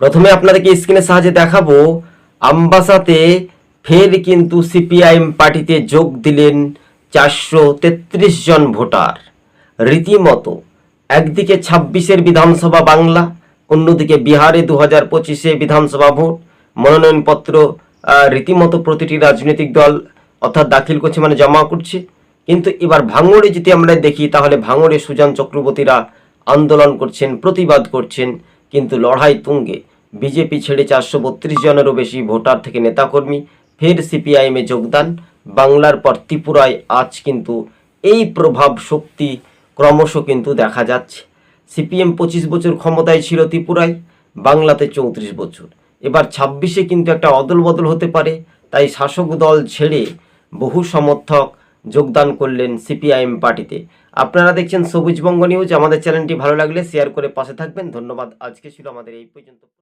প্রথমে আপনাদেরকে স্ক্রিনের সাহায্যে দেখাবো, আমবাসাতে ফের কিন্তু সিপিআইএম পার্টিতে যোগ দিলেন চারশো তেত্রিশ জন ভোটার। রীতিমতো একদিকে ছাব্বিশের বিধানসভা বাংলা, অন্যদিকে বিহারে দু হাজার পঁচিশে বিধানসভা ভোট। মনোনয়নপত্র রীতিমতো প্রতিটি রাজনৈতিক দল, অর্থাৎ দাখিল করছে মানে জমা করছে। কিন্তু এবার ভাঙড়ে যদি আমরা দেখি, তাহলে ভাঙড়ে সুজান চক্রবর্তীরা আন্দোলন করছেন, প্রতিবাদ করছেন। কিন্তু লড়াই তুঙ্গে। বিজেপি ছেড়ে চারশো বত্রিশ জনেরও বেশি ভোটার থেকে নেতাকর্মী, ফের সিপিআইএমে যোগদান। বাংলার পর ত্রিপুরায় আজ কিন্তু এই প্রভাব শক্তি ক্রমশ কিন্তু দেখা যাচ্ছে। সিপিএম পঁচিশ বছর ক্ষমতায় ছিল ত্রিপুরায়, বাংলাতে চৌত্রিশ বছর। এবার ছাব্বিশে কিন্তু একটা অদল বদল হতে পারে, তাই শাসক দল ছেড়ে বহু সমর্থক যোগদান করলেন সিপিআইএম পার্টিতে। আপনারা দেখছেন সবুজবঙ্গ নিউজ। আমাদের চ্যানেলটি ভালো লাগলে শেয়ার করে পাশে থাকবেন। ধন্যবাদ। আজকে ছিল আমাদের এই পর্যন্ত।